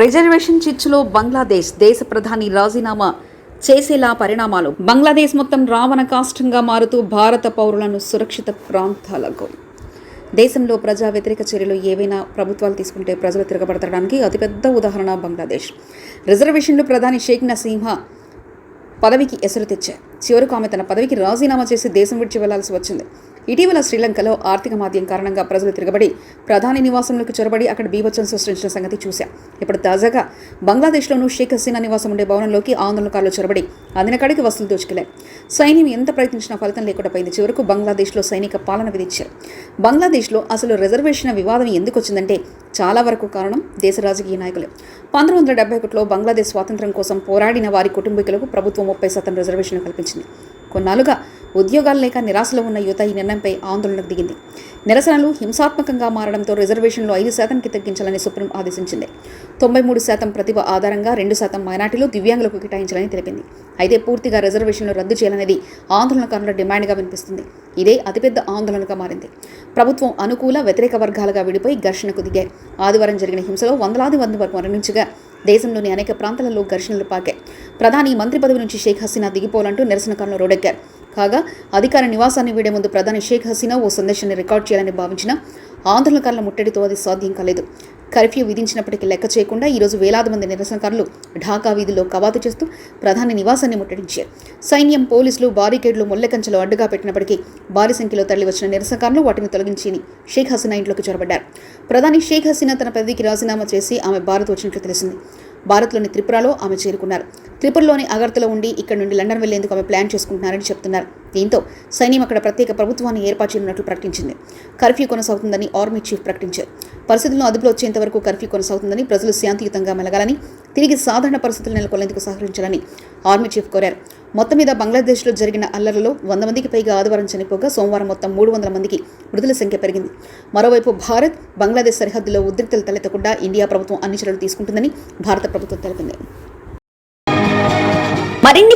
Reservation చిచ్చులో Bangladesh దేశ ప్రధాని రాజీనామా చేసేలా పరిణామాలు. బంగ్లాదేశ్ మొత్తం రావణ కాష్టంగా మారుతూ భారత పౌరులను సురక్షిత ప్రాంతాలకు. దేశంలో ప్రజా వ్యతిరేక చర్యలు ఏవైనా ప్రభుత్వాలు తీసుకుంటే ప్రజలు తిరగబడతడానికి అతిపెద్ద ఉదాహరణ బంగ్లాదేశ్. రిజర్వేషన్లు ప్రధాని షేక్ నసీమా పదవికి ఎసరు తెచ్చాయి చివరకు ఆమె తన పదవికి రాజీనామా చేసి దేశం విడిచి వెళ్ళాల్సి వచ్చింది. ఇటీవల శ్రీలంకలో ఆర్థిక మాద్యం కారణంగా ప్రజలు తిరగబడి ప్రధాని నివాసంలోకి చొరబడి అక్కడ బీభత్సం సృష్టించిన సంగతి చూశాం. ఇప్పుడు తాజాగా బంగ్లాదేశ్లోనూ షేక్ హసీనా నివాసం ఉండే భవనంలోకి ఆందోళనకారులు చొరబడి అందినకాడికి వసూలు దోచుకెళ్ళారు సైన్యం ఎంత ప్రయత్నించినా ఫలితం లేకుండా పోయింది. చివరకు బంగ్లాదేశ్లో సైనిక పాలన విధించారు. బంగ్లాదేశ్లో అసలు రిజర్వేషన్ వివాదం ఎందుకు వచ్చిందంటే చాలా వరకు కారణం దేశ రాజకీయ నాయకులే. పంతొమ్మిది వందల డెబ్బై ఒకటిలో బంగ్లాదేశ్ స్వాతంత్రం కోసం పోరాడిన వారి కుటుంబీకులకు ప్రభుత్వం ముప్పై శాతం రిజర్వేషన్ కల్పించింది. కొన్నాళ్ళుగా ఉద్యోగాలు లేక నిరాశలో ఉన్న యువత ఈ నిర్ణయంపై ఆందోళనకు దిగింది. నిరసనలు హింసాత్మకంగా మారడంతో రిజర్వేషన్లు ఐదు శాతానికి తగ్గించాలని సుప్రీం ఆదేశించింది. తొంభై మూడు శాతం ప్రతిభ ఆధారంగా రెండు శాతం మైనార్టీలు దివ్యాంగులకు కేటాయించాలని తెలిపింది. అయితే పూర్తిగా రిజర్వేషన్లు రద్దు చేయాలనేది ఆందోళనకారుల డిమాండ్గా వినిపిస్తుంది. ఇదే అతిపెద్ద ఆందోళనగా మారింది. ప్రభుత్వం అనుకూల వ్యతిరేక వర్గాలుగా విడిపోయి ఘర్షణకు దిగాయి. ఆదివారం జరిగిన హింసలో వందలాది మంది వరకు మరణించగా దేశంలోని అనేక ప్రాంతాలలో ఘర్షణలు పాకాయి. ప్రధాని మంత్రి పదవి నుంచి షేక్ హసీనా దిగిపోవాలంటూ నిరసనకారులు రోడెక్కారు. కాగా అధికార నివాసాన్ని వీడే ముందు ప్రధాని షేక్ హసీనా ఓ సందేశాన్ని రికార్డ్ చేయాలని భావించిన ఆందోళనకారుల ముట్టడితో అది సాధ్యం కాలేదు. కర్ఫ్యూ విధించినప్పటికీ లెక్క చేయకుండా ఈరోజు వేలాది మంది నిరసనకారులు ఢాకా వీధిలో కవాతు చేస్తూ ప్రధాని నివాసాన్ని ముట్టడించారు. సైన్యం పోలీసులు బారికేడ్లు ముల్లెకంచెలు అడ్డుగా పెట్టినప్పటికీ భారీ సంఖ్యలో తరలివచ్చిన నిరసనకారులు వాటిని తొలగించి షేక్ హసీనా ఇంట్లోకి చొరబడ్డారు. ప్రధాని షేక్ హసీనా తన పదవికి రాజీనామా చేసి ఆమె భారత్ వచ్చినట్లు తెలిసింది. భారత్లోని త్రిపురలో ఆమె చేరుకున్నారు. త్రిపురలోని అగర్తలో ఉండి ఇక్కడ నుండి లండన్ వెళ్ళేందుకు ఆమె ప్లాన్ చేసుకుంటున్నారని చెప్తున్నారు. దీంతో సైన్యం అక్కడ ప్రత్యేక ప్రభుత్వాన్ని ఏర్పాటు చేయనున్నట్లు ప్రకటించింది. కర్ఫ్యూ కొనసాగుతుందని ఆర్మీ చీఫ్ ప్రకటించారు. పరిస్థితులను అదుపులో వచ్చేంత వరకు కర్ఫ్యూ కొనసాగుతుందని ప్రజలు శాంతియుతంగా మెలగాలని తిరిగి సాధారణ పరిస్థితులు నెలకొల్లేందుకు సహకరించాలని ఆర్మీ చీఫ్ కోరారు. మొత్తం మీద బంగ్లాదేశ్లో జరిగిన అల్లర్లలో వంద మందికి పైగా ఆదివారం చనిపోగా సోమవారం మొత్తం మూడు వందల మందికి మృతుల సంఖ్య పెరిగింది. మరోవైపు భారత్ బంగ్లాదేశ్ సరిహద్దులో ఉద్రిక్తలు తలెత్తకుండా ఇండియా ప్రభుత్వం అన్ని చర్యలు తీసుకుంటుందని భారత ప్రభుత్వం తెలిపింది.